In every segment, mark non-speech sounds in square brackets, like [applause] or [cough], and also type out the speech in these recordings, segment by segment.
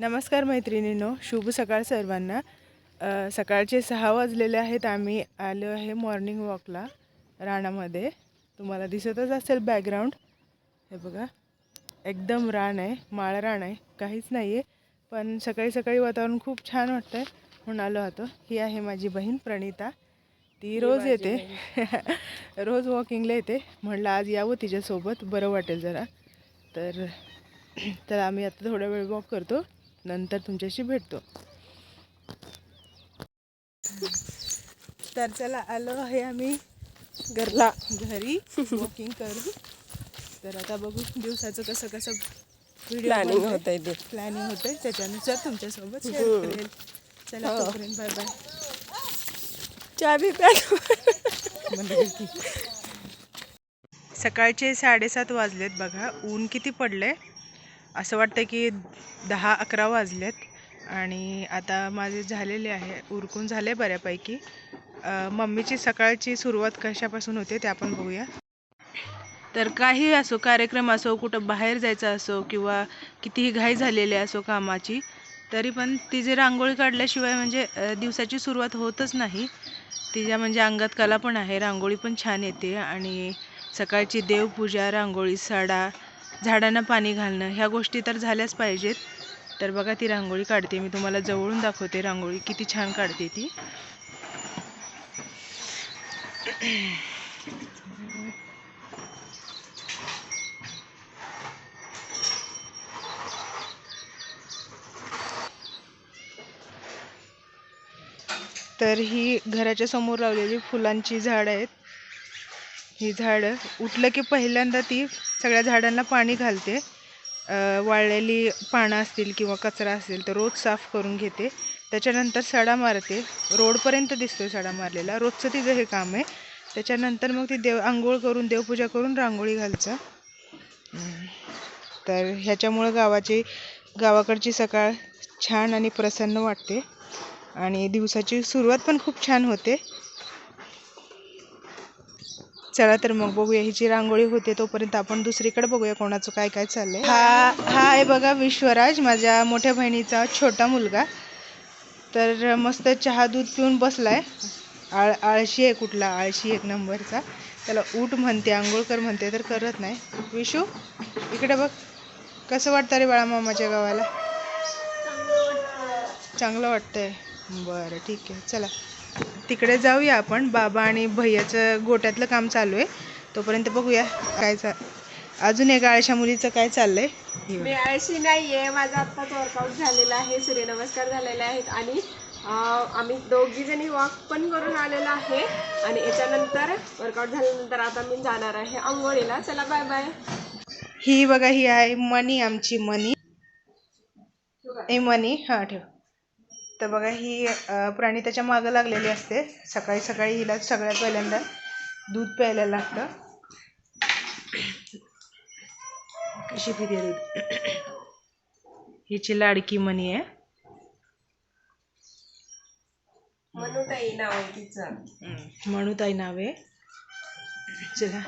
नमस्कार मैत्रिणींनो शुभ सकाळ सर्वांना. सकाळचे सहा वाजलेले आहेत आम्ही आलो आहे मॉर्निंग वॉकला रानामध्ये. तुम्हाला दिसतच असेल बॅकग्राऊंड हे बघा एकदम रान आहे माळ रान आहे काहीच नाही आहे पण सकाळी सकाळी वातावरण खूप छान वाटतं आहे म्हणून आलो होतो. ही आहे माझी बहीण प्रणिता. ती रोज येते. [laughs] रोज वॉकिंगला येते. म्हणलं आज यावं तिच्यासोबत बरं वाटेल जरा. तर [clears throat] तर आम्ही आता थोडा वेळ वॉक करतो. नंतर तुमच्याशी भेटतो. तर चला आलो आहे आम्ही घरला घरी वॉकिंग करू तर आता बघू दिवसाचं कसं कसं व्हिडिओ प्लॅनिंग होत आहे ते. प्लॅनिंग होतंय त्याच्यानुसार तुमच्यासोबत शेअर करेल. चला हो. तोपर्यंत बाय बाय पॅक सकाळचे साडेसात वाजलेत बघा. ऊन किती पडले असं वाटतं की दहा अकरा वाजलेत आणि आता माझे झालेले आहे उरकून झाले बऱ्यापैकी. मम्मीची सकाळची सुरुवात कशापासून होते ते आपण बघूया. तर काही असो कार्यक्रम असो कुठं बाहेर जायचं असो किंवा कितीही घाई झालेली असो कामाची तरी पण तिची रांगोळी काढल्याशिवाय म्हणजे दिवसाची सुरुवात होतच नाही. तिच्या म्हणजे अंगात कला पण आहे रांगोळी पण छान येते आणि सकाळची देवपूजा रांगोळी सडा झाडांना पाणी घालणं ह्या गोष्टी तर झाल्याच पाहिजेत. तर बघा ती रांगोळी काढते. मी तुम्हाला जवळून दाखवते रांगोळी. किती छान काढते ती. तर ही घराच्या समोर लावलेली फुलांची झाडं आहेत. ही झाडं. उठलं की पहिल्यांदा ती सगळ्या झाडांना पाणी घालते. वाळलेली पानं असतील किंवा कचरा असेल तर रोज साफ करून घेते. त्याच्यानंतर सडा मारते. रोडपर्यंत दिसतो सडा मारलेला. रोजचं तिचं हे काम आहे. त्याच्यानंतर मग ती देव आंघोळ करून देवपूजा करून रांगोळी घालचं तर ह्याच्यामुळं गावाची गावाकडची सकाळ छान आणि प्रसन्न वाटते. आणि दिवसाची सुरुवात पण खूप छान होते. चला तर मग बघूया. हिची रांगोळी होते तोपर्यंत आपण दुसरीकडे बघूया कोणाचं काय काय चाललंय. हा हा आहे बघा विश्वराज माझ्या मोठ्या बहिणीचा छोटा मुलगा. तर मस्त चहा दूध पिऊन बसलाय. आळ आळशी आहे कुठला? आळशी एक नंबरचा. त्याला ऊट म्हणते आंघोळकर म्हणते तर करत नाही. विशू इकडे बघ. कसं वाटतं रे बाळा मामाच्या गावाला? चांगलं वाटतंय. बरं ठीक आहे. चला. तिकडे जाऊया आपण. बाबा आणि भैयाचं गोट्यातलं काम चालू आहे. तोपर्यंत बघूया काय चा अजून एका आळशा मुलीचं काय चाललंय? मी. आळशी नाहीये. माझा आत्ताच वर्कआउट झालेला आहे. सूर्यनमस्कार झालेले आहेत. आणि आम्ही दोघी जणी वॉक पण करून आलेलो आहे. आणि याच्यानंतर वर्कआउट झाल्यानंतर आता मी जाणार आहे आंघोळीला. चला बाय बाय ही बघा ही आहे मनी आमची मनी. ए मनी हां ठेव. तर बघा ही प्राणी त्याच्या मागं लागलेली असते. सकाळी सकाळी हिला सगळ्यात पहिल्यांदा दूध प्यायला लागतं. कशी पिते दूध? हिची लाडकी मनी आहे. म्हणूताई नाव आहे तिचं. म्हणूताई नावे चला.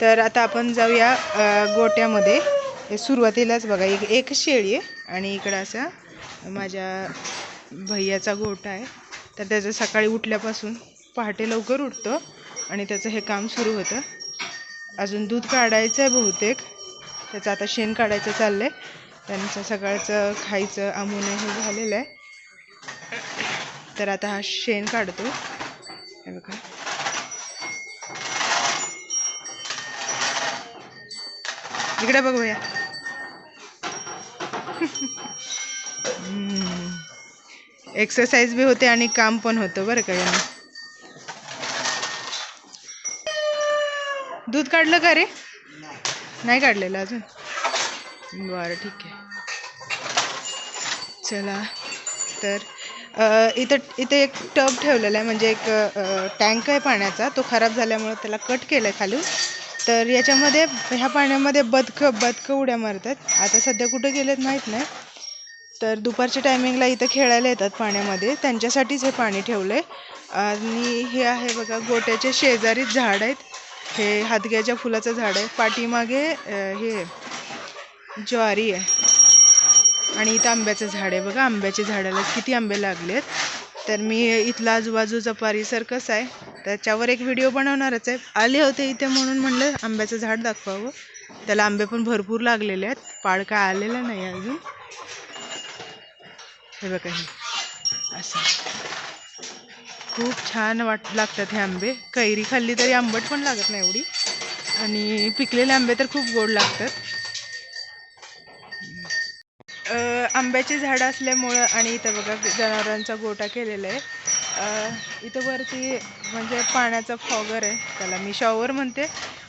तर आता आपण जाऊया गोट्यामध्ये. हे सुरुवातीलाच बघा एक एक शेळी आहे आणि इकडं असा माझ्या भैयाचा गोठा आहे. तर त्याचं सकाळी उठल्यापासून पहाटे लवकर उठतो आणि त्याचं हे काम सुरू होतं. अजून दूध काढायचं आहे बहुतेक. त्याचं आता शेण काढायचं चाललं आहे त्यांचं सकाळचं खायचं आमुने हे झालेलं आहे. तर आता हा शेण काढतो. हे बघा. इकडे बघ भैया एक्सरसाइज बी होते आणि काम पण होतं बरं का यानं. दूध काढलं का रे? नाही काढलेलं अजून. बरं ठीक आहे. चला तर इथं इथे एक टब ठेवलेला आहे. म्हणजे एक टँक आहे पाण्याचा. तो खराब झाल्यामुळे त्याला कट केलं आहे खालून. तर याच्यामध्ये ह्या पाण्यामध्ये बदकं बदकं उड्या मारतात. आता सध्या कुठं गेलेत माहीत नाही. तर दुपारच्या टायमिंगला इथं खेळायला येतात पाण्यामध्ये. त्यांच्यासाठीच हे पाणी ठेवलं आहे आणि हे आहे बघा गोट्याच्या शेजारीच झाड आहेत. हे हातग्याच्या फुलाचं झाड आहे. पाठीमागे हे ज्वारी आहे. आणि इथं आंब्याचं झाड आहे. बघा आंब्याच्या झाडाला किती आंबे लागलेत. तर मी इथला आजूबाजूचा परिसर कसा आहे त्याच्यावर एक व्हिडिओ बनवणारच आहे. आले होते इथे म्हणून म्हणलं आंब्याचं झाड दाखवावं. त्याला आंबे पण भरपूर लागलेले आहेत. पाड काय आलेला नाही अजून. हे बघा हे. असं. खूप छान वाट लागतात हे आंबे. कैरी खाल्ली तरी आंबट पण लागत नाही एवढी. आणि पिकलेले आंबे तर खूप गोड लागतात. आंब्याची झाडं असल्यामुळं आणि इथं बघा जनावरांचा गोटा केलेला आहे. इथं वरती म्हणजे पाण्याचा फॉगर आहे. त्याला मी शॉवर म्हणते.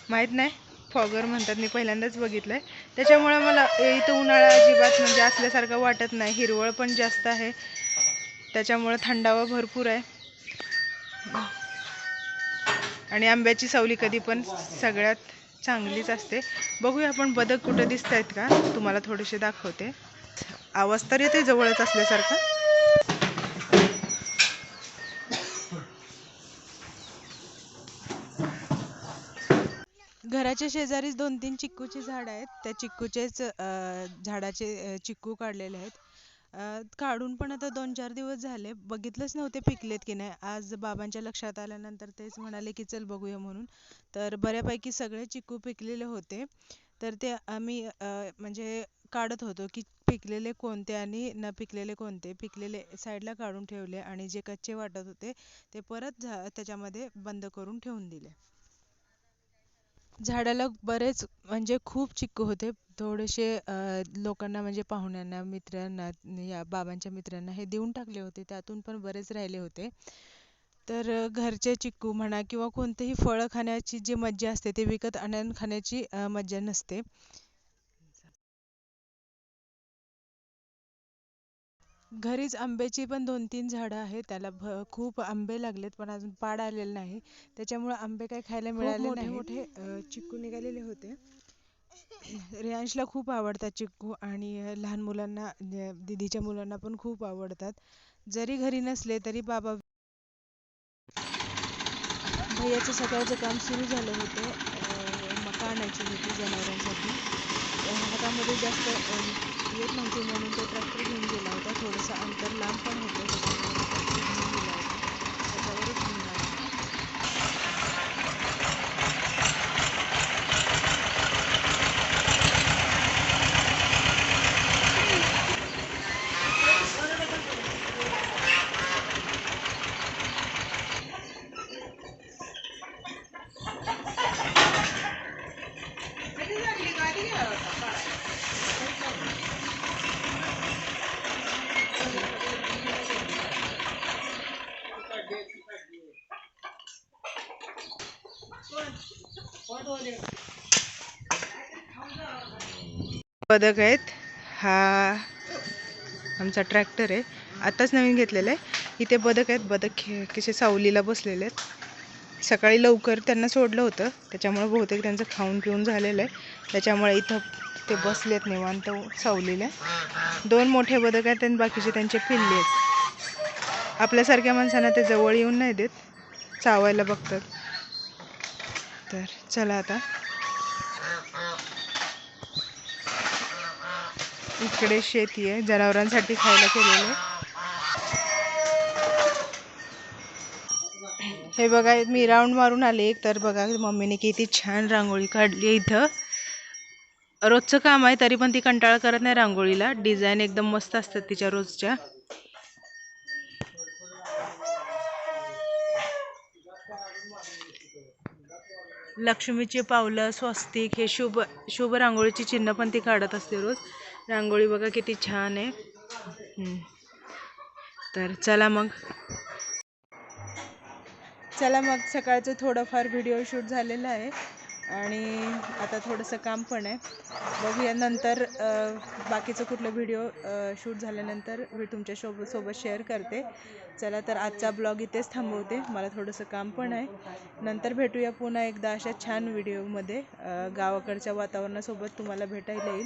माहीत नाही फॉगर म्हणतात. मी पहिल्यांदाच बघितलं आहे त्याच्यामुळं मला इथं उन्हाळा अजिबात म्हणजे असल्यासारखं वाटत नाही. हिरवळ पण जास्त आहे. त्याच्यामुळं थंडावा भरपूर आहे. आणि आंब्याची सावली कधी पण सगळ्यात चांगलीच असते. बघूया आपण बदक कुठं दिसत आहेत का? तुम्हाला थोडेसे दाखवते. आवाज तर येते जवळच असल्यासारखा. घराच्या शेजारीच दोन तीन चिक्कूची झाड आहेत. त्या चिक्कूचेच झाडाचे चिक्कू काढलेले आहेत. काढून पण आता दोन चार दिवस झाले. बघितलंच नव्हते पिकलेत की नाही. आज बाबांच्या लक्षात आल्यानंतर तेच म्हणाले की चल बघूया म्हणून. तर बऱ्यापैकी सगळे चिक्कू पिकलेले होते. तर ते आम्ही म्हणजे काढत होतो की पिकलेले कोणते आणि न पिकलेले कोणते पिकलेले साईडला काढून ठेवले आणि जे कच्चे वाटत होते ते परत झा त्याच्यामध्ये बंद करून ठेवून दिले. झाडाला बरेच म्हणजे खूप चिक्कू होते. थोडेसे लोकांना म्हणजे पाहुण्यांना मित्रांना या बाबांच्या मित्रांना हे देऊन टाकले होते. त्यातून पण बरेच राहिले होते. तर घरचे चिक्कू म्हणा किंवा कोणतेही फळं खाण्याची जी मज्जा असते ते विकत आणून खाण्याची मज्जा नसते. घरीच आंब्याची पण दोन तीन झाडं आहेत. त्याला भ खूप आंबे लागलेत पण अजून पाड आलेलं नाही. त्याच्यामुळे आंबे काही खायला मिळाले नाही. मोठे अ, चिक्कू निघालेले होते. रियांशला खूप आवडतात चिक्कू आणि लहान मुलांना दीदीच्या मुलांना पण खूप आवडतात. जरी घरी नसले तरी बाबा भैयाचं सकाळचं काम सुरू झालं होतं. अ, मका आणायची होती जनावरांसाठी. हातामध्ये जास्त अ, येत नव्हती म्हणून तो ट्रॅक्टर घेऊन गेला होता. थोडंसं अंतर लांब पण होतं. त्याच्यामुळे तो tractor घेऊन गेला होता त्याच्यावरच घेऊन आला बदक आहेत. हा आमचा ट्रॅक्टर आहे. आत्ताच नवीन घेतलेला आहे. इथे बदक आहेत. बदक खे कसे सावलीला बसलेले आहेत. सकाळी लवकर त्यांना सोडलं होतं. त्याच्यामुळे बहुतेक त्यांचं खाऊन पिऊन झालेलं आहे. त्याच्यामुळे इथं ते बसलेत निवांत सावलीला. दोन मोठे बदक आहेत आणि बाकीचे त्यांचे पिल्ले आहेत. आपल्यासारख्या माणसांना ते जवळ येऊन नाही देत. चावायला बघतात. तर चला आता. इकडे शेती आहे जनावरांसाठी खायला केलेलं हे बघा मी राऊंड मारून आले एक तर बघा मम्मीने किती छान रांगोळी काढली आहे इथं. रोजचं काम आहे तरी पण ती कंटाळा करत नाही रांगोळीला. डिझाईन एकदम मस्त असतात तिच्या रोजच्या. लक्ष्मीची पावलं स्वस्तिक हे शुभ शुभ रांगोळीची चिन्ह पण ती काढत असते रोज. रांगोळी बघा किती छान आहे. तर चला मग. चला मग सकाळचं थोडंफार व्हिडिओ शूट झालेलं आहे. आणि आता थोडंसं काम पण आहे. बघूया नंतर बाकीचं कुठलं व्हिडिओ शूट झाल्यानंतर मी तुमच्यासोबत सोबत शेअर करते. चला तर आजचा ब्लॉग इथेच थांबवते. मला थोडंसं काम पण आहे. नंतर भेटूया पुन्हा एकदा अशा छान व्हिडिओमध्ये गावाकडच्या वातावरणासोबत तुम्हाला भेटायला येईल.